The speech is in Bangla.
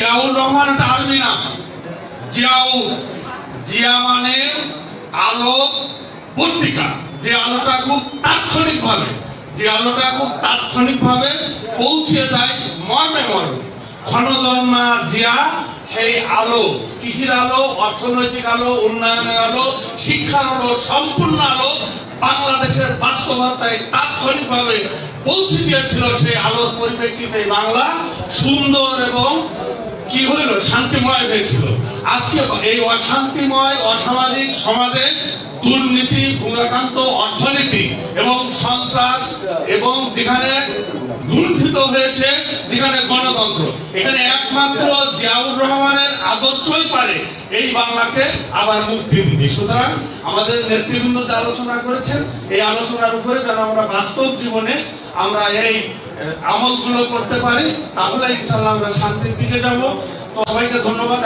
জিয়াউর রহমান একটা আরবি নাম জিয়াউ জিয়া মানে আলো পত্রিকা। যে আলোটা খুব তাৎক্ষণিক ভাবে যে আলোটা খুব তাৎক্ষণিক ভাবে পৌঁছে যায় মর্মে মর্মে। ক্ষণজন্মা জিয়া, সেই আলো, কৃষির আলো, অর্থনৈতিক আলো, উন্নয়নের আলো, শিক্ষার আলো, সম্পূর্ণ আলো বাংলাদেশের বাস্তবতায় তাৎক্ষণিকভাবে পৌঁছে দিয়েছিল সেই আলোর পরিপ্রেক্ষিতে বাংলা সুন্দর এবং কি হইল শান্তিময় হয়েছিল। আজকে এই অশান্তিময়, অসামাজিক সমাজে দুর্নীতি গুণাকান্ত অর্থনীতি এবং সন্ত্রাস এবং যেখানে লুণ্ঠিত হয়েছে, যেখানে গণতন্ত্র। এখানে একমাত্র জিয়াউর রহমানের আদর্শই পারে এই বাংলাকে আবার মুক্তি দিতে। সুতরাং আমাদের নেতৃবৃন্দ যে আলোচনা করেছেন, এই আলোচনার উপরে যেন আমরা বাস্তব জীবনে আমরা এই আমলগুলো করতে পারি তাহলে ইনশাল্লাহ আমরা শান্তির দিকে যাব। তো সবাইকে ধন্যবাদ।